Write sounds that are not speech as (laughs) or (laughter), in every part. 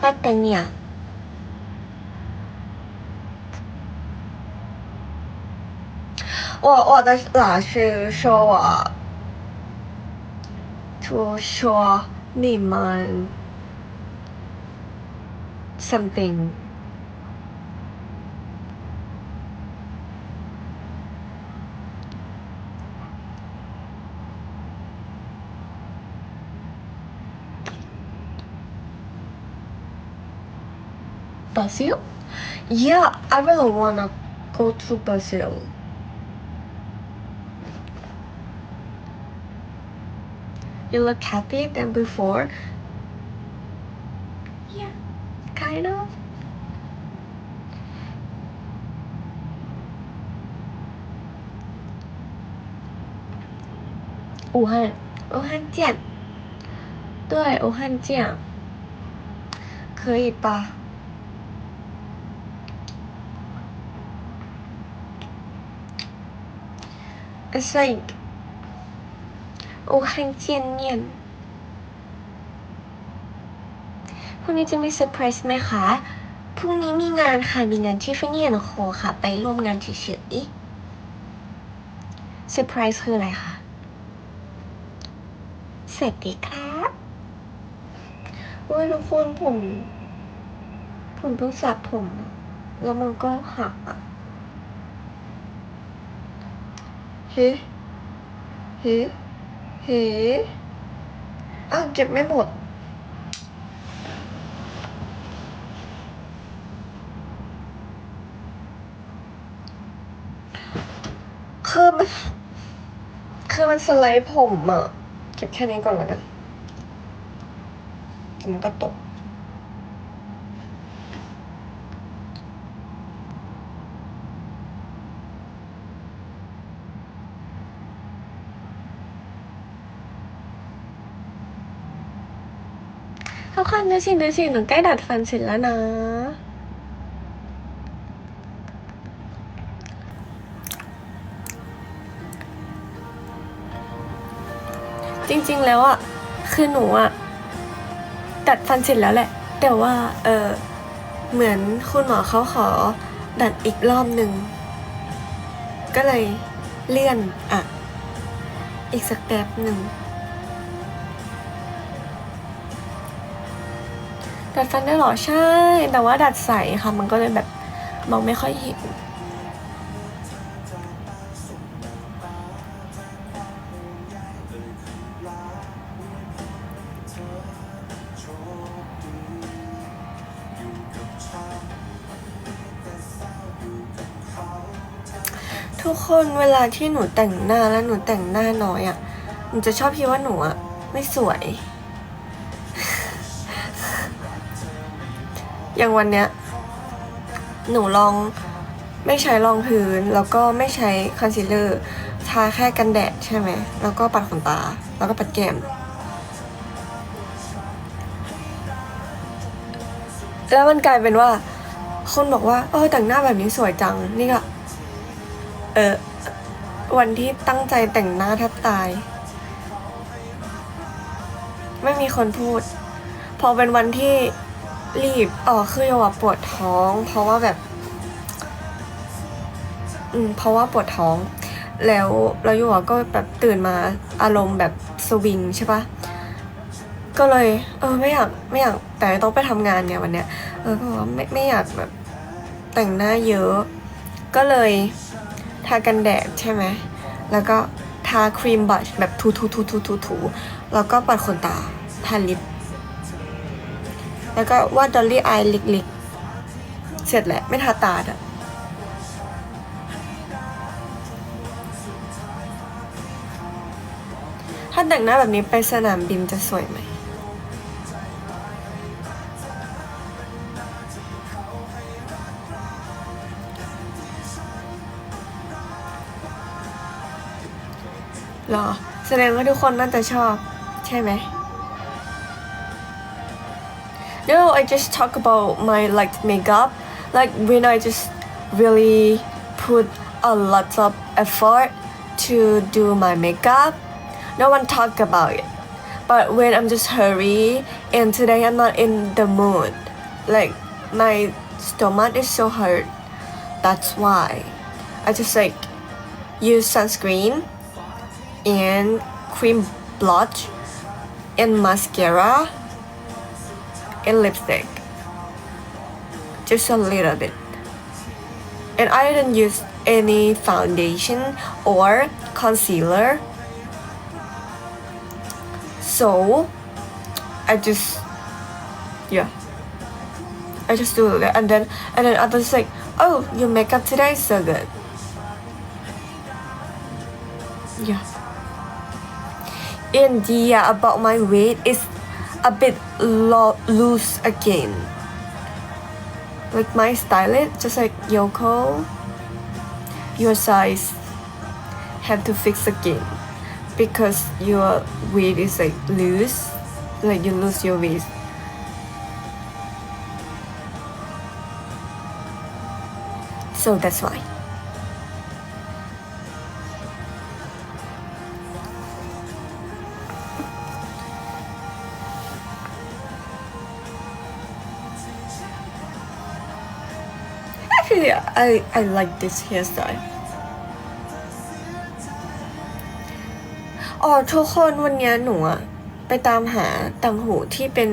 八等你啊。我我的老师说我，就说你们 something Brazil? Yeah, I really wanna go to Brazil. You look happier than before. Yeah, kind of. Wuhan, Wuhan 见，对，武汉见，可以吧？？It's like 武汉见面พรุ่งนี้จะมีเซอร์ไพรส์ไหมคะ พรุ่งนี้มีงานค่ะ มีงานที่ฟิเนียนโคค่ะ ไปร่วมงานเฉยๆเซอร์ไพรส์คืออะไรคะ สวัสดีครับโอ้ยทุกคนผม ผมเพิ่งสระผมอะแล้วมันก็หักอ่ะ เฮ้เฮ้เฮ้อ้าวเก็บไม่หมด คือมันคือมันสไลด์ผมอะเก็บแค่นี้ก่อนแล้วกันเดี๋ยวมันก็ตก ทุกคนดูสิดูสิหนูใกล้ดัดฟันเสร็จแล้วนะจริงๆ แล้วอะ คือหนูอะดัดฟันเสร็จแล้วแหละ แต่ว่า เออเหมือนคุณหมอเขาขอดัดอีกรอบหนึ่ง ก็เลยเลื่อนอะ อีกสักแป๊บหนึ่ง ดัดฟันได้หรอ ใช่ แต่ว่าดัดใสค่ะ มันก็เลยแบบมองไม่ค่อยเห็นทุกคนเวลาที่หนูแต่งหน้าแล้วหนูแต่งหน้าน้อยอะ่ะ หนูจะชอบคิดว่าหนูอะ่ะไม่สวย อย่างวันเนี้ยหนูลองไม่ใช้รองพื้น แล้วก็ไม่ใช้คอนซีลเลอร์ทาแค่กันแดดใช่ไหม แล้วก็ปัดขนตา แล้วก็ปัดแก้ม แล้วมันกลายเป็นว่า คนบอกว่า เออแต่งหน้าแบบนี้สวยจัง นี่ก็ เออ วันที่ตั้งใจแต่งหน้าแทบตาย ไม่มีคนพูด พอเป็นวันที่ รีบอ๋อคือโยปวดท้อง เพราะว่าแบบ อืม เพราะว่าปวดท้อง แล้วเราโยก็แบบตื่นมาอารมณ์แบบสวิงใช่ปะก็เลย เออ ไม่อยากไม่อยากแต่ต้องไปทำงานเนี่ยวันเนี้ย เออก็บอกว่าไม่ไม่อยากแบบแต่งหน้าเยอะ ก็เลยทากันแดดใช่ไหม แล้วก็ทาครีมบัชแบบทูทูทูทูทูทูแล้วก็ปัดขนตาทาลิป แล้วก็วาดดอลลี่อายลิกๆ เสร็จแหละ ไม่ทาตาอะถ้าแต่งหน้าแบบนี้ไปสนามบินจะสวยไหมหรอ แสดงว่าทุกคนน่าจะชอบ ใช่ไหม No I just talk about my like makeup. Like when I just really put a lot of effort to do my makeup no one talk about it. But when I'm just hurry and today I'm not in the mood like my stomach is so hurt that's why. I just like use sunscreen and cream blotch and mascara and lipstick. Just a little bit. And I didn't use any foundation or concealer. So I just yeah. I just do that. And then and then others like oh your makeup today is so good. Yeah. And yeah about my weight is a bit lo- loose again. Like my style stylist just like Yoko your size have to fix again. Because your weight is like loose like you lose your weight so that's why I I like this hairstyle อ๋อทุกคนวันนี้หนูอะไปตามหาต่างหูที่เป็น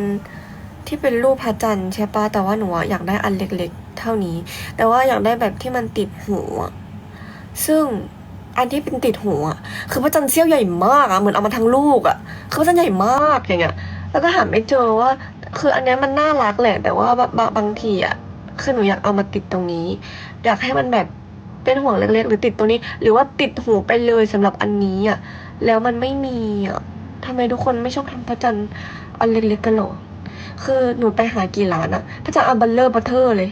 ที่เป็นรูปพระจันทร์ใช่ปะแต่ว่าหนูอะอยากได้อันเล็กๆ เท่านี้ แต่ว่าอยากได้แบบที่มันติดหูอะซึ่งอันที่เป็นติดหูอะคือพระจันทร์เสี้ยวใหญ่มากอะเหมือนเอามาทั้งลูกอะคือพระจันทร์ใหญ่มากอย่างเงี้ยแล้วก็หาไม่เจอว่า คืออันเนี้ยมันน่ารักแหละแต่ว่าบางบางทีอะ คือหนูอยากเอามาติดตรงนี้ อยากให้มันแบบเป็นห่วงเล็กๆ หรือติดตรงนี้ หรือว่าติดหูไปเลยสำหรับอันนี้อะแล้วมันไม่มีอะทำไมทุกคนไม่ชอบทำพระจันทร์อันเล็กๆกันหรอคือหนูไปหากี่ร้านอะพระจันทร์อันเบัลเลอร์บัตเทอร์เลย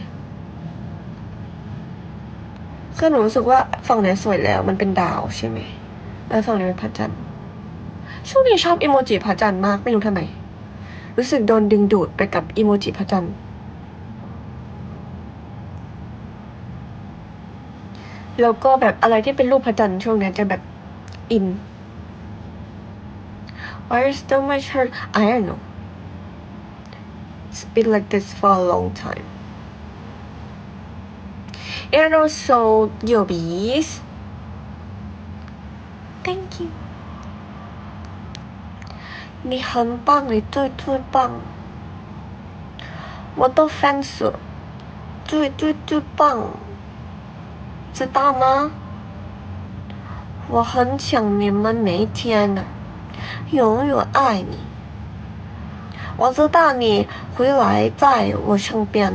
คือหนูรู้สึกว่าฝั่งเนี้ยสวยแล้ว มันเป็นดาวใช่ไหมแล้วฝั่งนี้เป็นพระจันทร์ช่วงนี้ชอบอีโมจิพระจันทร์มากไม่รู้ทำไมรู้สึกโดนดึงดูดไปกับอีโมจิพระจันทร์ แล้วก็แบบอะไรที่เป็นรูปพระจันทร์ช่วงเนี้ยจะแบบอิน Why is so much hurt? I don't know. It's been like this for a long time. And also, Yobis. Thank you. 你很棒，你最最棒。我的 fans 最最最棒。 知道吗？我很想你们每一天的，永远爱你。我知道你回来在我身边，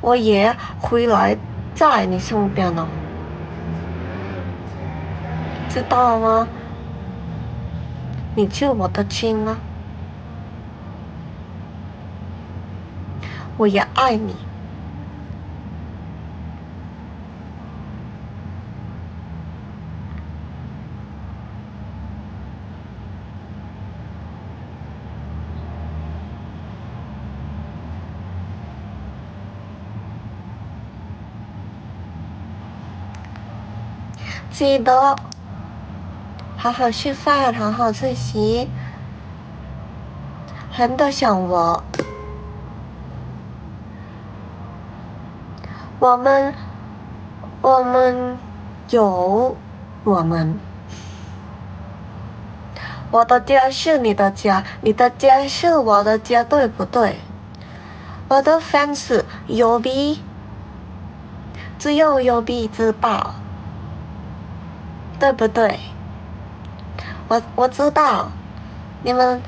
我也回来在你身边了，知道吗？你是我的亲啊，我也爱你。记得好好吃饭，好好自习，很的想我。我们，我们有我们。我的家是你的家，你的家是我的家，对不对？我的 fans 有比，只有有比知道。对不对？我我知道，你们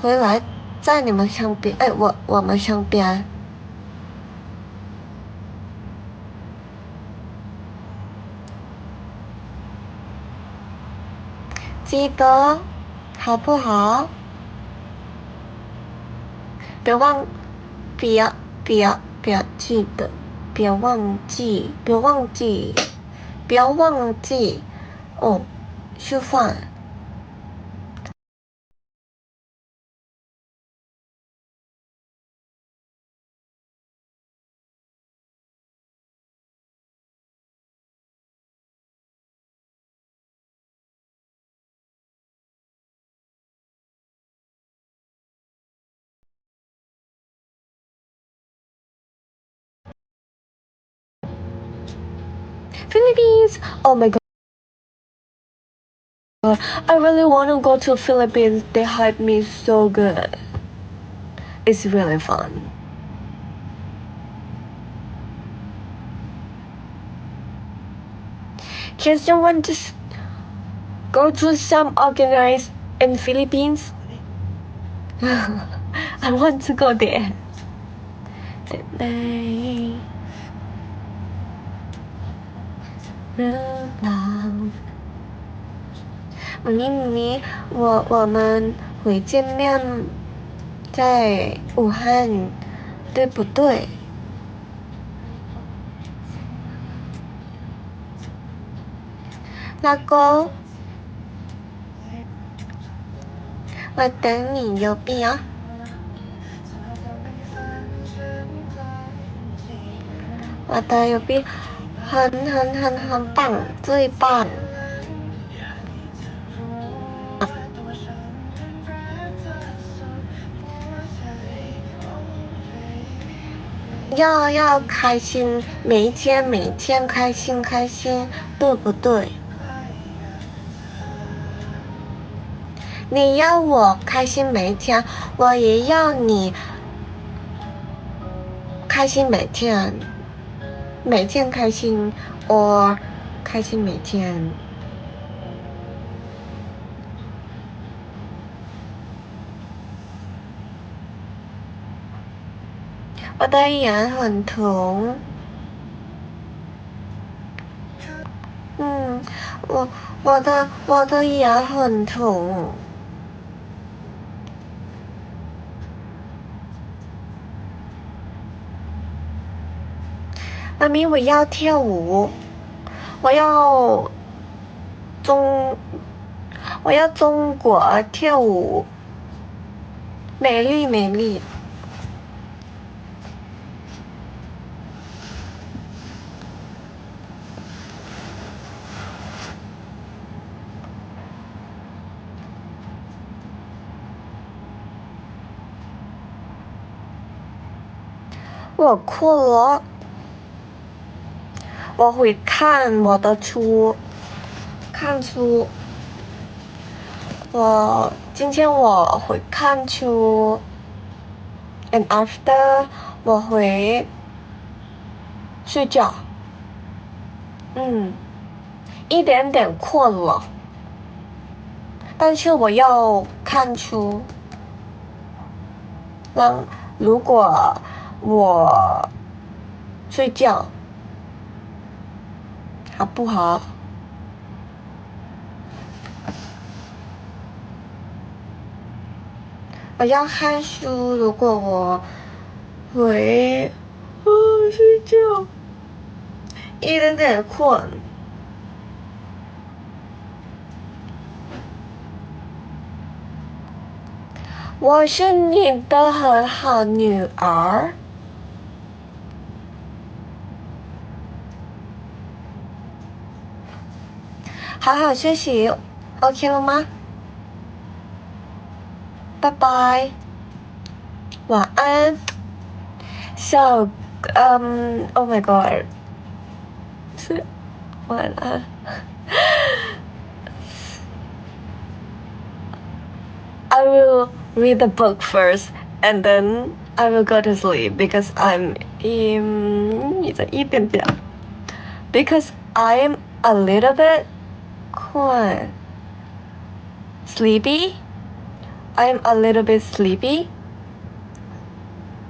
回来在你们身边，哎，我我们身边。记得好不好？别忘，别别别记得，别忘记，别忘记，不要忘记。哦，吃饭。Philippines. Oh my god. I really want to go to Philippines. They hype me so good. It's really fun. Can someone just go to some organized in Philippines? (laughs) I want to go there. ใ你你我我们会见面在武汉对不对？老公我等你有病啊我的有病很很很很棒最棒。要要开心，每一天每一天开心开心，对不对？你要我开心每一天，我也要你开心每天，每天开心，我开心每天。我的眼很疼。嗯，我我的我的眼很疼。妈咪，我要跳舞，我要中，我要中国跳舞，美丽美丽。我哭了，我会看我的书，看书。我今天我会看书，and after 我会睡觉。嗯，一点点困了，但是我要看书。让如果我睡觉好不好？我要看书。如果我会啊睡觉，一点点困。我是你的很好女儿。好好休息，OK 了吗？拜拜，晚安。So, um, oh my god，是晚安。I will read the book first and then I will go to sleep because I'm um, 一一点点 because I'm a little bit cool. Sleepy? I'm a little bit sleepy,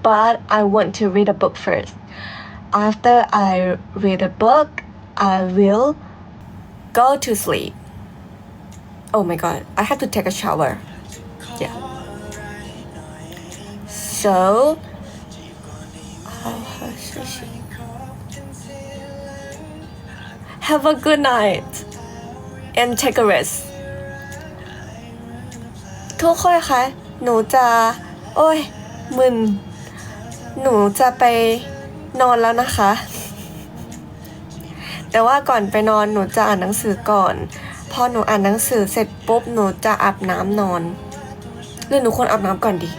but I want to read a book first. After I read a book, I will go to sleep. Oh my god, I have to take a shower. Yeah. So, (laughs) have a good night. And take a rest ทุกคนคะ หนูจะ โอ้ย มึน หนูจะไปนอนแล้วนะคะ แต่ว่าก่อนไปนอนหนูจะอ่านหนังสือก่อน พอหนูอ่านหนังสือเสร็จปุ๊บ หนูจะอาบน้ำนอน หรือหนูควรอาบน้ำก่อนดี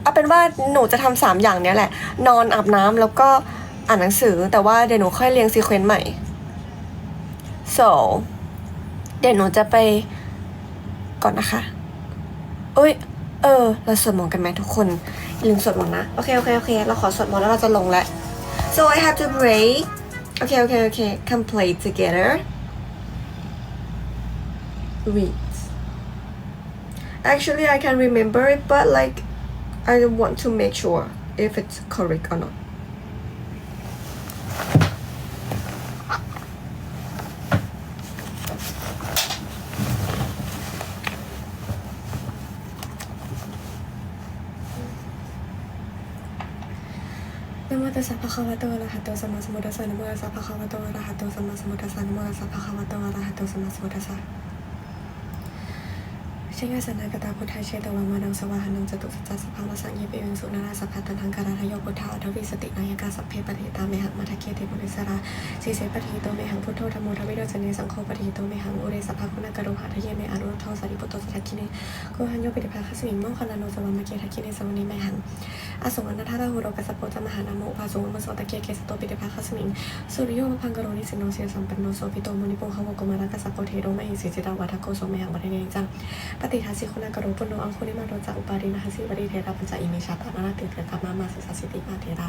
เอาเป็นว่าหนูจะทำสามอย่างเนี้ยแหละ นอนอาบน้ำแล้วก็อ่านหนังสือ แต่ว่าเดี๋ยวหนูค่อยเรียงซีเควนต์ใหม่ so เดี๋ยวหนูจะไปก่อนนะคะเอ้ย เออ เราสวดมนต์กันไหมทุกคนอย่าลืมสวดมนต์นะ โอเค โอเค โอเค เราขอสวดมนต์แล้วเราจะลงแล้ว so I have to pray okay okay okay come play together read actually I can remember it but like I want to make sure if it's correct or not นะโมตัสสะภะคะวะโตอะระหะโตสัมมาสัมพุทธัสสะนะโมตัสสะภะคะวะโตอะระหะโตสัมมาสัมพุทธัสสะนะโมตัสสะภะคะวะโตอะระหะโตสัมมาสัมพุทธัสสะ เชยสนากตาพุทธาเชตวามานังสวาหนังจตุสัจจสัพพังละสังเยปิยังสุนาราสัพพตันทังการาทโยพุทธาอทวิสตินายกาสัพเพปฏิตาเมหังมาทะเกติบุริสราสีเสปฏิโตเมหังพุทโธธรรมโมทวิโรจเนสังโฆปฏิโตเมหังอุเรสัพพคุณกรุหะทะเยเมอนุทโทสาริปุตโตสัทธคิเนโกหันโยปิติภาคสมิงโมคคลาโนสวามะเกทักคิเนสวนิเมหังอสงอนัทธาหุโรกัสสะโปจมหานาโมภาสุงมโสตะเกเกสโตปิเตภาคสมิงสุริโยพังกโรนิสินโนเสียสัมปันโนโสปิโตมุนิโปขวโกมารักัสสะโปเทโรมหิสิจิตาวัฏโกโสเมหังวัฏเนจังปฏิทัสสิคุณากโรปุโนอังคุลิมาโรจาอุปารินะหัสสิปริเทระปัญจอิเมชาตานานาติเตกามามาสิสสิติมาเทระ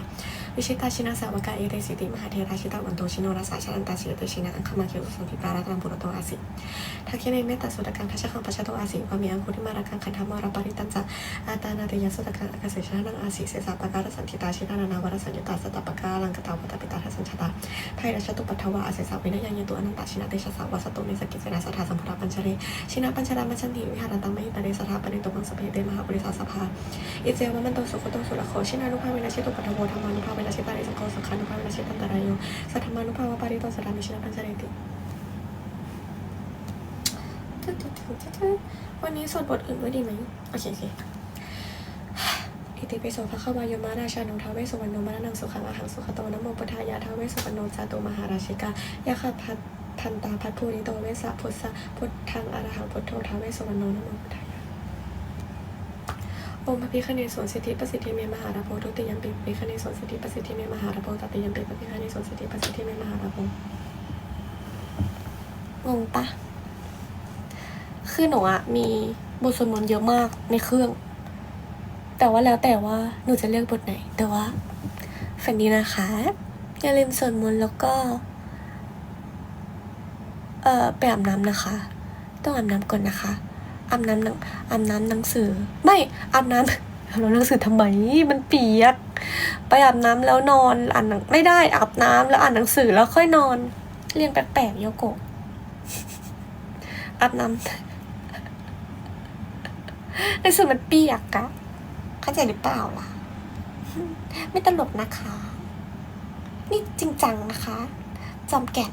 วิชิตาชินาสาวกาเอเรสิติมหาเทราชิตาวันโตชิโนราสาชันตาชิเตชินะอังคมาเกอุสุติปารัตังปุรโตอาสิทักเกเนเมตตาสุตกังทัชคังปัชโตอาสิวามีอังคุลิมารักังคันธามารปาริตันจะอาตานาเตยสุตกังอากาเสชนะนังอาสิเสสาปการสันติตาชินานาวรสัญญตาสตปกาลังกตาวัตปิตาทัสัญชตาไพรัชตุปัทวะอาเสสาวินยังยตุอนันตชินาเตชะสาวสตุเมสกิเสนาสัทธาสัมพุทธปัญชเรชินาปัญชรามัชันติวิหารันตังมหิตาเรสถาปนิตุมังสเพเตมหาบริษัทสภาอิเจวมันโตสุขโตสุรโคชินานุภาเวนะชิตุปัทโวธรรมานุภาเวนะชิตาริสังโฆสังฆานุภาเวนะชิตันตรายโยสัทธมานุภาวะปาริโตสรามิชินาปัญชเรติวันนี้สวดบทอื่นด้วยดีไหมโอเคโอเคอิติปิโสภะคะวายมะราชานุทาวเวสุวรรณโนมะระนังสุขังอาหังสุขโตนโมพุทายาทาวเวสุวรรณโนจาตุมหาราชิกายะคะพั ทพันตาพัทภูริโตเวสะพุทธะพุทธังอรหังพุทโธทาวเวสวรรณโนนโมพุทธายองค์พระพิฆเนศสวนสิทธิประสิทธิเมมหาราโพทุติยมปิพิฆเนศสวนสิทธิประสิทธิเมมหาราโพตติยมปิพิฆเนศสวนสิทธิประสิทธิเมมหาราโพงงปะคือหนูอะมีบทสวดมนต์เยอะมากในเครื่อง แต่ว่าแล้วแต่ว่าหนูจะเลือกบทไหน แต่ว่าฝันดีนะคะ อย่าลืมสวดมนต์แล้วก็ อ่อไปอาบน้ำนะคะ ต้องอาบน้ำก่อนนะคะอาบน้ำหนังอาบน้ำหนังสือ ไม่อาบน้ำอาบน้ำหนังสือทำไมมันเปียก ไปอาบน้ำแล้วนอนอ่านหนังไม่ได้อาบน้ำแล้วอ่านหนังสือแล้วค่อยนอน เรียนแปลกๆโยโกะอาบน้ำหนังสือมันเปียกอะเข้าใจหรือเปล่าล่ะ ไม่ตลกนะคะ นี่จริงจังนะคะ จอมแก่น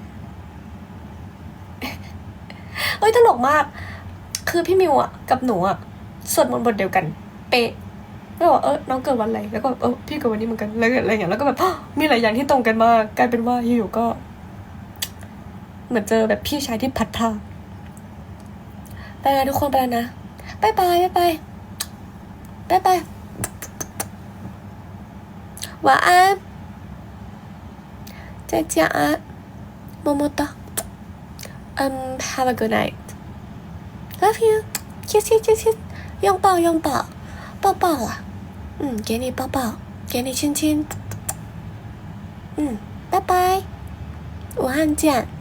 เอ้ยตลกมาก คือพี่มิวอ่ะ กับหนูอ่ะสวดมนต์บทเดียวกัน เป๊ะแล้วบอกเออน้องเกิดวันอะไร แล้วก็เออพี่เกิดวันนี้เหมือนกันแล้วเกิดอะไรอย่างเงี้ยแล้วก็แบบ มีหลายอย่างที่ตรงกันมากกลายเป็นว่าอยู่ๆก็ เหมือนเจอแบบพี่ชายที่พัดพรากไปแล้วทุกคนไปแล้วนะบายบายบายบาย 拜拜，晚安，再见啊，么么哒。 嗯 have a good night. Love you. Kiss kiss kiss kiss. 拥抱拥抱，抱抱了。嗯，给你抱抱，给你亲亲。嗯，拜拜，武汉见。